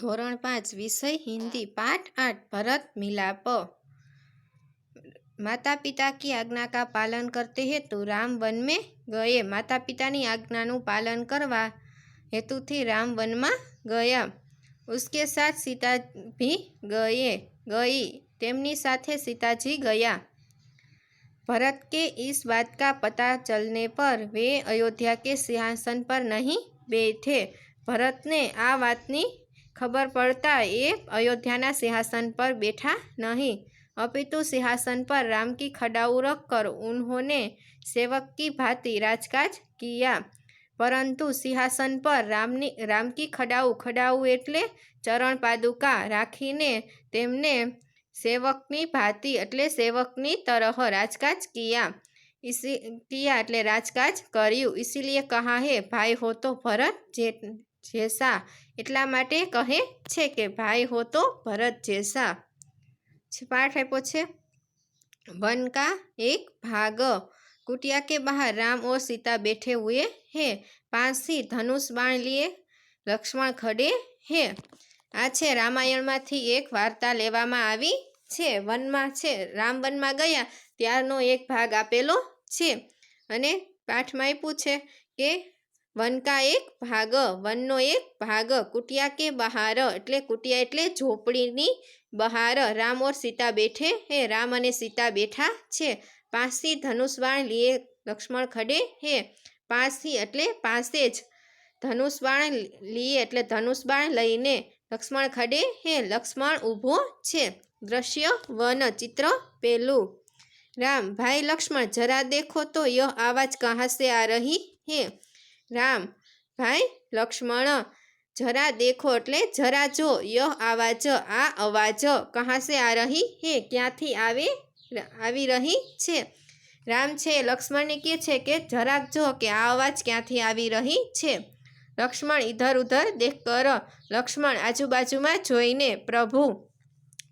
ધોરણ પાંચ વિષય હિન્દી પાઠ આઠ भरत मिलाप माता पिता की आज्ञा का पालन करते हेतु राम वन में गए માતા પિતાની આજ્ઞાનું પાલન કરવા હેતુથી રામ વનમાં ગયા उसके साथ सीता भी गए गई તેમની સાથે સીતાજી ગયા भरत के इस बात का पता चलने पर वे अयोध्या के सिंहासन पर नहीं बैठे ભરતને આ વાતની खबर पड़ता ये अयोध्या सिंहासन पर बैठा नहीं अपितु सिंहासन पर राम की खड़ाऊ रख कर उन्होंने सेवक की भांति राजकाज किया परंतु सिंहासन पर रामनी राम की खड़ाऊ खड़ाऊ એટલે ચરણ પાદુકા રાખીને તેમને સેવકની ભાંતિ એટલે સેવકની તરહ રાજકાજ કિયા इसी किया એટલે રાજકાજ કર્યું इसीलिए कहा है भाई हो तो भरत जे જેસા એટલા માટે કહે છે કે ભાઈ હો તો ભરત જેસા પાઠ આપ્યો છે वन का एक भाग कुटिया के बाहर राम और सीता बैठे हुए हैं पास ही धनुष बाण लिए લક્ષ્મણ ખડે હે આ છે રામાયણમાંથી એક વાર્તા લેવામાં આવી છે વનમાં છે રામ વનમાં ગયા ત્યારનો એક ભાગ આપેલો છે અને પાઠમાં આપ્યું છે કે વન કા એક ભાગ, વનનો એક ભાગ, કુટિયા કે બહાર, એટલે કુટિયા એટલે ઝોપડીની બહાર. રામ ઓર સીતા બેઠે, હે, રામ અને સીતા બેઠા છે. પાસથી ધનુષવાણ લીએ લક્ષ્મણ ખડે, હે પાસથી એટલે પાસે જ ધનુષવાણ લીએ, એટલે ધનુષબાણ લઈને લક્ષ્મણ ખડે, હે, લક્ષ્મણ ઊભો છે. દ્રશ્ય વન, ચિત્ર પેલું. રામ, ભાઈ લક્ષ્મણ, જરા દેખો તો ય આવાજ કહાં આ રહી, હે. રામ, ભાઈ, લક્ષ્મણ, જરા દેખો એટલે જરા જો યહ આવાજ, આ અવાજ, કહાંસે આ રહી? હે, ક્યાંથી આવે? આવી રહી છે. રામ છે, લક્ષ્મણને કહે છે કે, જરાક જો કે આ અવાજ ક્યાંથી આવી રહી છે? લક્ષ્મણ ઇધર ઉધર દેખ કર. લક્ષ્મણ આજુબાજુમાં જોઈને, પ્રભુ,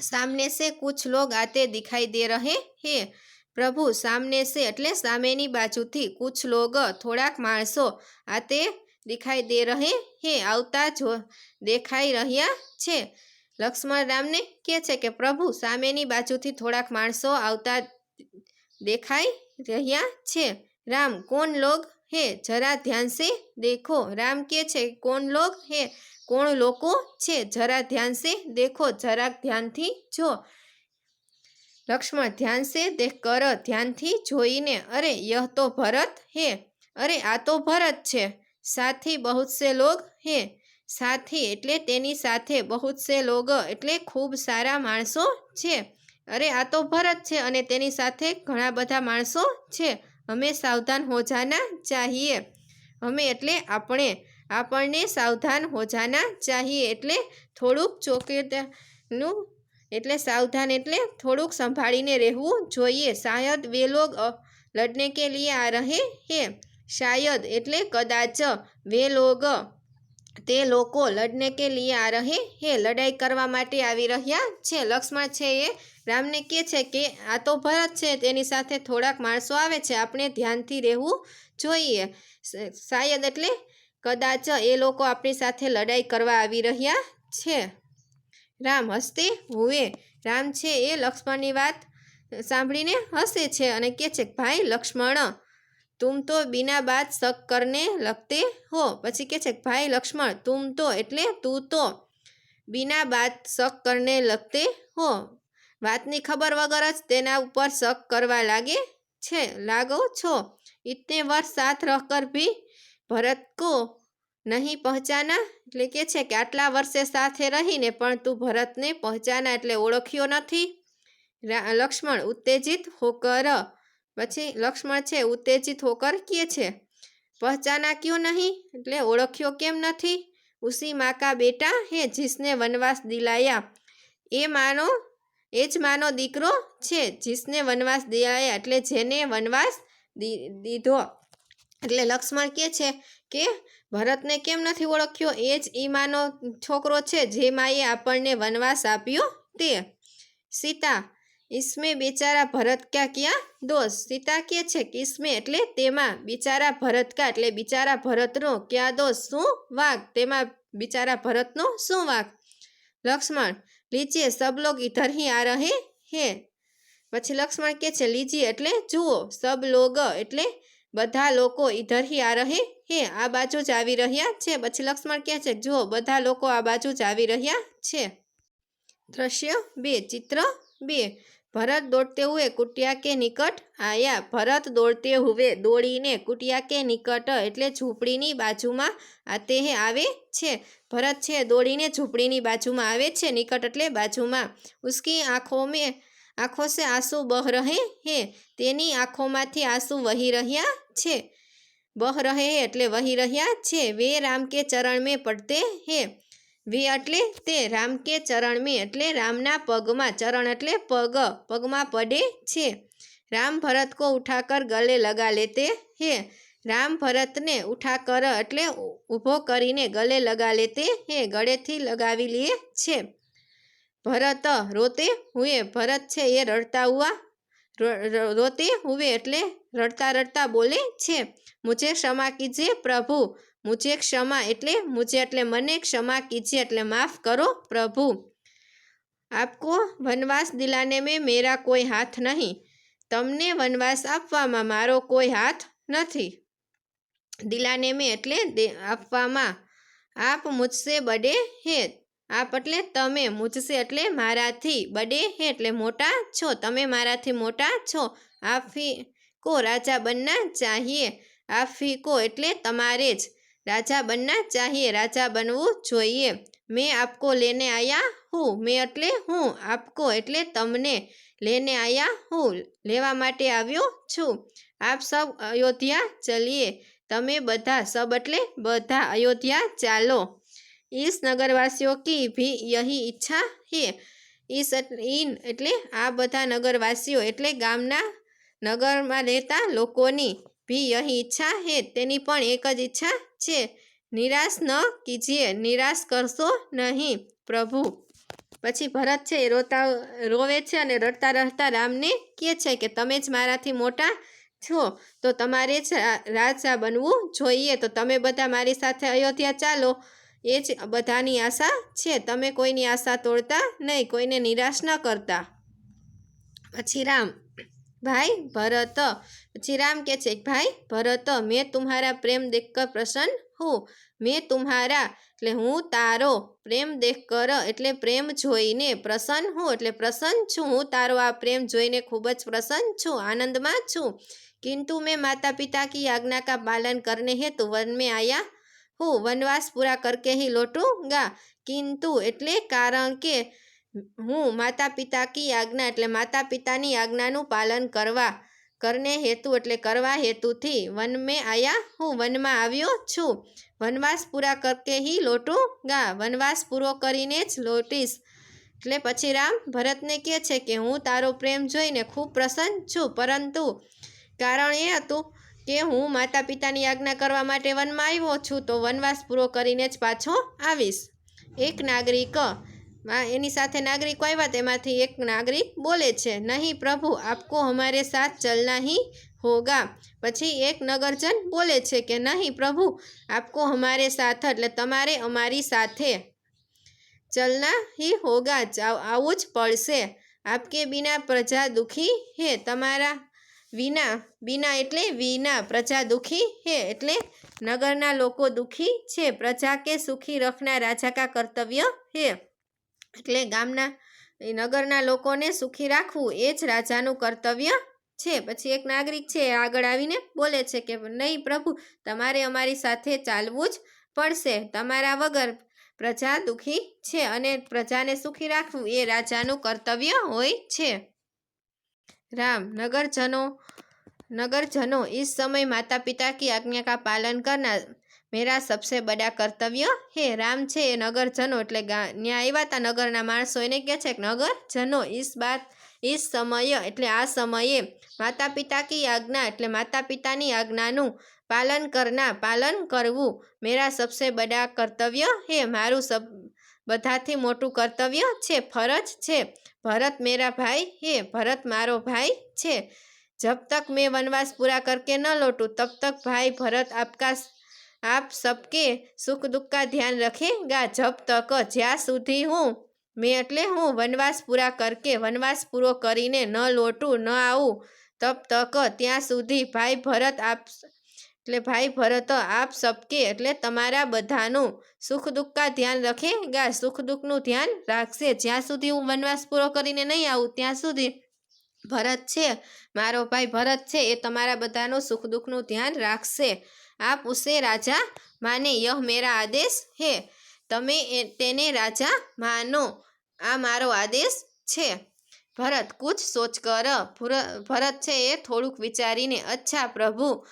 સામને સે કુછ લોગ આતે દિખાઈ દે રહે? હે પ્રભુ સામને છે એટલે સામેની બાજુથી કુછ લોગ થોડાક માણસો આ તે દેખાઈ દે રહે હે, આવતા જો દેખાઈ રહ્યા છે. લક્ષ્મણ રામને કહે છે કે, પ્રભુ, સામેની બાજુથી થોડાક માણસો આવતા દેખાઈ રહ્યા છે. રામ, કોણ લોગ હે? જરા ધ્યાન સે દેખો. રામ કહે છે, કોણ લોગ હે? કોણ લોકો છે? જરા ધ્યાન સે દેખો, જરાક ધ્યાનથી જો. લક્ષ્મણ ધ્યાન સે દેખ કર ધ્યાનથી જોઈને, અરે, યહ તો ભરત હે, અરે, આ તો ભરત છે, સાથી બહુત સે લોગ હે, સાથી એટલે તેની સાથે બહુત સે લોગ એટલે ખૂબ સારા માણસો છે, અરે, આ તો ભરત છે અને તેની સાથે ઘણા બધા માણસો છે, અમે સાવધાન હો જાના ચાહીએ, અમે એટલે આપણે, આપણને સાવધાન હો જાના ચાહીએ એટલે થોડુંક ચોકેટનું એટલે સાવધાન એટલે થોડુંક સંભાળીને રહેવું જોઈએ. શાયદ વે લોગ લડને કે લીએ આ રહે હે? શાયદ એટલે કદાચ વે લોગ તે લોકો લડને કે લીએ આ રહે હે? લડાઈ કરવા માટે આવી રહ્યા છે. લક્ષ્મણ છે એ રામને કહે છે કે આ તો ભરત છે, તેની સાથે થોડાક માણસો આવે છે. આપણે ધ્યાનથી રહેવું જોઈએ. શાયદ એટલે કદાચ એ લોકો આપણી સાથે લડાઈ કરવા આવી રહ્યા છે. રામ હસતે હુએ. રામ છે એ લક્ષ્મણની વાત સાંભળીને હસે છે અને કહે છે, ભાઈ લક્ષ્મણ, તુમ તો બિના બાત શક કરને લગતે હો. પછી કહે છે, ભાઈ લક્ષ્મણ, તુમ તો એટલે તું તો બિના બાત શક કરને લગતે હો. વાતની ખબર વગર જ તેના ઉપર શક કરવા લાગે છે. લાગો છો? ઇતને વર્ષ સાથ રહકર ભી ભરત કો નહીં પહોંચાના? એટલે કે છે કે આટલા વર્ષે સાથે રહીને પણ તું ભરતને પહોંચાના એટલે ઓળખ્યો નથી? લક્ષ્મણ, ઉત્તેજિત હોકર. પછી લક્ષ્મણ છે, ઉત્તેજિત હોકર કે છે? પહોંચાના ક્યું નહીં? એટલે ઓળખ્યો કેમ નથી? ઉસી માકા બેટા હે જીસને વનવાસ દિલાયા. એ માનો, એ જ માનો દીકરો છે, જીસને વનવાસ દિલાયા એટલે જેને વનવાસ દીધો. એટલે લક્ષ્મણ કહે છે કે ભરતને કેમ નથી ઓળખ્યો? એ જ ઈમાનો છોકરો છે જે માએ આપણને વનવાસ આપ્યો તે. સીતા, ઈસમે બિચારા ભરતકા ક્યાં દોષ? સીતા કહે છે કે ઈસમે એટલે તેમાં બિચારા ભરતકા એટલે બિચારા ભરતનો ક્યાં દોષ? શું વાઘ? તેમાં બિચારા ભરતનો શું વાઘ? લક્ષ્મણ, લીચે સબ લોગ ઇધર હી આ રહે હે? પછી લક્ષ્મણ કે છે લીજી એટલે જુઓ, સબ લોગ એટલે બધા લોકો ઇધર હી આ રહે? હે, આ બાજુ જ આવી રહ્યા છે. પછી લક્ષ્મણ કહે છે, જુઓ, બધા લોકો આ બાજુ જ આવી રહ્યા છે. દ્રશ્ય બે, ચિત્ર બે. ભરત દોડતે હુએ કુટિયા કે નિકટ આયા. ભરત દોડતે હુએ દોડીને કુટિયા કે નિકટ એટલે ઝૂંપડીની બાજુમાં આતે હે આવે છે. ભરત છે, દોડીને ઝૂંપડીની બાજુમાં આવે છે, નિકટ એટલે બાજુમાં. ઉસકી આંખો મેં આંખો સે આંસુ બહ રહે હે? તેની આંખોમાંથી આંસુ વહી રહ્યા છે. બહ રહે હે એટલે વહી રહ્યા છે. વે રામ કે ચરણ મેં પડતે હે. વે એટલે તે રામ કે ચરણ મેં એટલે રામના પગમાં, ચરણ એટલે પગ, પગમાં પડે છે. રામ ભરત કો ઉઠાકર ગલે લગા લેતે હે. રામ ભરતને ઉઠાકર એટલે ઊભો કરીને ગલે લગા લેતે હે, ગળેથી લગાવી લે છે. भरत रोते हुए भरत छे ये रड़ता हुआ रोते हुए एटले रड़ता रड़ता बोले छे मुझे क्षमा कीजिए प्रभु मुझे क्षमा एटले मुझे एट मने क्षमा कीजिए एट माफ़ करो प्रभु आपको वनवास दिलाने में मेरा कोई हाथ नहीं तमने वनवास आप मारो कोई हाथ नहीं दिलाने में एटले आप मुझसे बड़े हैं આપ એટલે તમે મુજસે એટલે મારાથી બડે હે એટલે મોટા છો. તમે મારાથી મોટા છો. આફી કો રાજા બનના ચાહીએ. આફી કો એટલે તમારે જ. રાજા બનના ચાહીએ. રાજા બનવું જોઈએ. મેં આપકો લેને આયા હું. મેં એટલે હું આપકો એટલે તમને લેને આયા હું. લેવા માટે આવ્યો છું. આપ સબ અયોધ્યા ચલીએ. તમે બધા સબ એટલે બધા અયોધ્યા ચાલો. ઈસ નગરવાસીઓ કી ભી યહી ઈચ્છા હે? ઈસ ઇન એટલે આ બધા નગરવાસીઓ એટલે ગામના નગરમાં રહેતા લોકોની ભી યહી ઈચ્છા હે? તેની પણ એક જ ઈચ્છા છે. નિરાશ ન કીજીએ, નિરાશ કરશો નહીં, પ્રભુ. પછી ભરત છે એ રોતા, રોવે છે અને રડતા રડતા રામને કહે છે કે, તમે જ મારાથી મોટા છો, તો તમારે જ રાજા બનવું જોઈએ. તો તમે બધા મારી સાથે અયોધ્યા ચાલો. એ જ બધાની આશા છે. તમે કોઈની આશા તોડતા નહીં, કોઈને નિરાશ ન કરતા. પછી રામ, ભાઈ, ભરત. પછી રામ કહે છે, ભાઈ, ભરત, મેં તુમ્હારા પ્રેમ દેખકર પ્રસન્ન હું. મેં તુમ્હારા, એટલે હું તારો પ્રેમ દેખ કર એટલે પ્રેમ જોઈને પ્રસન્ન હું, એટલે પ્રસન્ન છું હું. તારો આ પ્રેમ જોઈને ખૂબ જ પ્રસન્ન છું, આનંદમાં છું. કિંતુ મેં માતા પિતા કી આજ્ઞા કા પાલન કરને હેતુ વન મેં આયા હું વનવાસ પૂરા કરકે હી લોટુંગા કિંતુ એટલે કારણ કે હું માતા પિતા કી આજ્ઞા એટલે માતા પિતાની આજ્ઞાનું પાલન કરવા, કરને હેતુ એટલે કરવા હેતુથી વન મેં આયા હું વનમાં આવ્યો છું. વનવાસ પૂરા કરકે હી લોટુંગા વનવાસ પૂરો કરીને જ લોટીશ. એટલે પછી રામ, ભરતને કહે છે કે હું તારો પ્રેમ જોઈને ખૂબ પ્રસન્ન છું, પરંતુ કારણ એ હતું કે હું માતા પિતાની આજ્ઞા કરવા માટે વનમાં આવ્યો છું, તો વનવાસ પૂરો કરીને જ પાછો આવીશ. એક નાગરિક એની સાથે નાગરિકો આવ્યા, તેમાંથી એક નાગરિક બોલે છે, નહીં પ્રભુ, આપકો હમારે સાથ ચલના હી હોગા. પછી એક નગરજન બોલે છે કે, નહીં પ્રભુ, આપકો હમારે સાથ, એટલે તમારે અમારી સાથે ચલના હી હોગા આવું જ પડશે. આપકે બિના પ્રજા દુખી હે, તમારા વિના વિના એટલે વિના, પ્રજા દુખી હે એટલે નગરના લોકો દુઃખી છે. પ્રજા કે સુખી રખના રાજા કા કર્તવ્ય હે એટલે ગામના નગરના લોકોને સુખી રાખવું એ જ રાજાનું કર્તવ્ય છે. પછી એક નાગરિક છે આગળ આવીને બોલે છે કે, નહીં પ્રભુ, તમારે અમારી સાથે ચાલવું જ પડશે. તમારા વગર પ્રજા દુખી છે અને પ્રજાને સુખી રાખવું એ રાજાનું કર્તવ્ય હોય છે. राम नगरजनों नगरजनों इस समय माता पिता की आज्ञा का पालन करना मेरा सबसे बड़ा કર્તવ્ય હે રામ છે એ નગરજનો એટલે ગા- ન્યા આવ્યા હતા નગરના માણસો એને કહે છે કે નગરજનો ઈસ બાત ઈસ સમય એટલે આ સમયે માતા પિતા કી આજ્ઞા એટલે માતા પિતાની આજ્ઞાનું પાલન કરના પાલન કરવું મેરા સબસે બડા કર્તવ્ય હે મારું સબ બધાથી મોટું કર્તવ્ય છે, ફરજ છે. ભરત મેરા ભાઈ હે, ભરત મારો ભાઈ છે. જબ તક મેં વનવાસ પૂરા કરકે ન લોટું, તબ તક ભાઈ ભરત આપકા આપ સબકે સુખ દુઃખ કા ધ્યાન રખેગા? જબ તક જ્યાં સુધી હું, મેં એટલે હું વનવાસ પૂરા કરકે, વનવાસ પૂરો કરીને ન લોટું, ન આવું, તબ તક ત્યાં સુધી ભાઈ ભરત આપ એટલે ભાઈ, ભરત, આપ સબકે એટલે તમારા બધાનું સુખ દુઃખ કા ધ્યાન રખેગા સુખ દુઃખનું ધ્યાન રાખશે. જ્યાં સુધી હું વનવાસ પૂરો કરીને નહીં આવું, ત્યાં સુધી ભરત છે. મારો ભાઈ ભરત છે, એ તમારા બધાનું સુખ દુઃખનું ધ્યાન રાખશે. આપ ઉસે રાજા માને, યહ મેરા આદેશ હે. તમે એ- તેને રાજા માનો. આ મારો આદેશ છે. ભરત, કુછ સોચ કર. ભુર- ભરત છે એ થોડુંક વિચારીને, અચ્છા પ્રભુ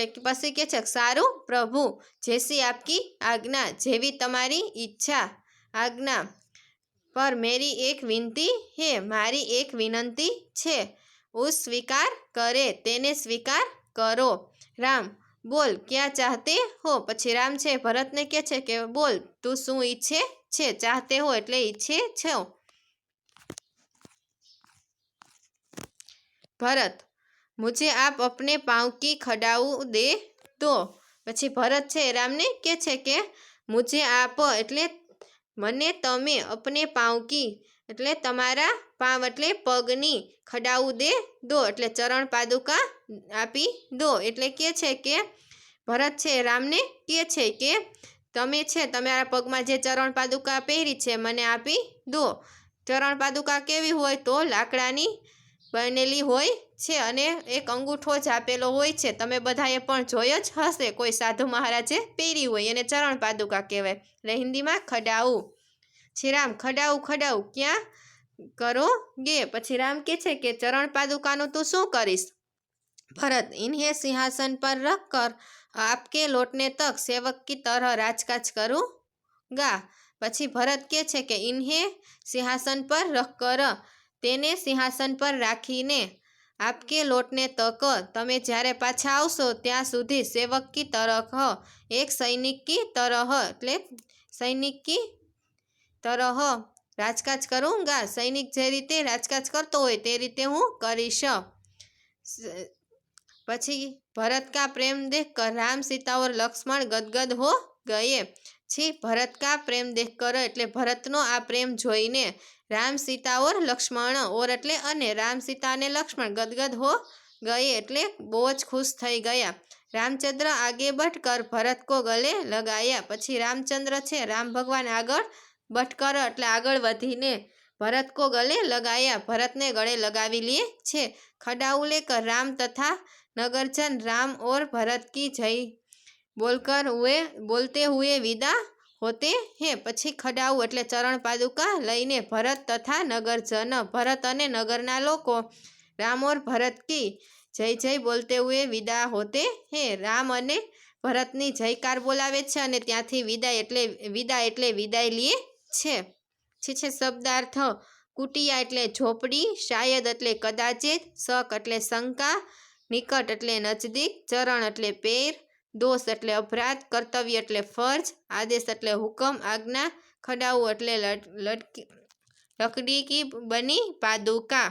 એટલે પછી કે છે, સારું, પ્રભુ, જેસી આપકી આજ્ઞા, જેવી તમારી ઈચ્છા આજ્ઞા પર મેરી એક વિનંતી હે, મારી એક વિનંતી છે, હું સ્વીકાર કરે, તેને સ્વીકાર કરો. રામ, બોલ, ક્યાં ચાહતે હો? પછી રામ છે, ભરતને કહે છે કે, બોલ, તું શું ઈચ્છે છે? ચાહતે હો એટલે ઈચ્છે છો. ભરત મુજે આપ અપને પાઉંકી ખડાવું દે તો પછી ભરત છે રામને કે છે કે, મુજે આપ એટલે મને તમે અપને પાઉંકી એટલે તમારા પાંવ એટલે પગની ખડાવું દે દો એટલે ચરણ પાદુકા આપી દો. એટલે કે છે કે, ભરત છે રામને કે છે કે, તમે છે તમારા પગમાં જે ચરણ પાદુકા પહેરી છે મને આપી દો. ચરણ પાદુકા કેવી હોય તો લાકડાની બનેલી હોય છે અને એક અંગૂઠો જ આપેલો હોય છે. તમે બધાએ પણ જોયો જ હશે, કોઈ સાધુ મહારાજે પહેરી હોય એને ચરણ પાદુકા કહેવાય. એટલે હિન્દીમાં ખડાવું પછી રામ ખડાવું ખડાવું ક્યાં કરો ગે? પછી રામ કહે છે કે, ચરણ પાદુકાનું તું શું કરીશ? ભરત, ઇન્હે સિંહાસન પર રખ કર. આપકે લોટને તક, સેવક કી તરહ રાજકાજ કરું ગા. પછી ભરત કહે છે કે, ઇન્હે સિંહાસન પર રખ કર. તેને સિંહાસન પર રાખીને આપકે લોટને તક, તમે જ્યારે પાછા આવશો ત્યાં સુધી સેવક કી તરહ, એક સૈનિક કી તરહ, એટલે સૈનિક કી તરહ, રાજકાજ કરુંગા, સૈનિક જે રીતે રાજકાજ કરતો હોય તે રીતે હું કરીશ. સ- પછી ભરત કા પ્રેમ દેખ કર રામ સીતા ઓર લક્ષ્મણ ગદગદ હો ગયે. છી, ભરત કા પ્રેમ દેખ કરો એટલે ભરતનો આ પ્રેમ જોઈને રામ સીતા ઓર લક્ષ્મણ ઓર એટલે અને રામ સીતા અને લક્ષ્મણ ગદગદ હો ગયે એટલે બહુ જ ખુશ થઈ ગયા. રામચંદ્ર આગે બટકર ભરત કો ગલે લગાયા. પછી રામચંદ્ર છે, રામ ભગવાન આગળ બટકર એટલે આગળ વધીને ભરત કો ગલે લગાયા. ભરતને ગળે લગાવી લે છે. ખડાઉલે કર રામ તથા નગરજન રામ ઓર ભરત કી જય બોલકર હુએ, બોલતે હુએ વિદા હોતે હે. પછી ખડાઉ એટલે ચરણ પાદુકા લઈને ભરત તથા નગરજન ભરત અને નગરના લોકો, રામ ઓર ભરત કી જય જય બોલતે હુએ વિદા હોતે હે. રામ અને ભરતની જયકાર બોલાવે છે અને ત્યાંથી વિદાય એટલે વિદાય એટલે વિદાય લે છે. છે છે શબ્દાર્થ, કુટિયા એટલે ઝોપડી, શાયદ એટલે કદાચિત, શક એટલે શંકા, નિકટ એટલે નજદીક, ચરણ એટલે પેર દોષ એટલે અપરાધ, કર્તવ્ય એટલે ફરજ, આદેશ એટલે હુકમ, આજ્ઞા ખડાવું એટલે લડકી લકડી કી બની પાદુકા.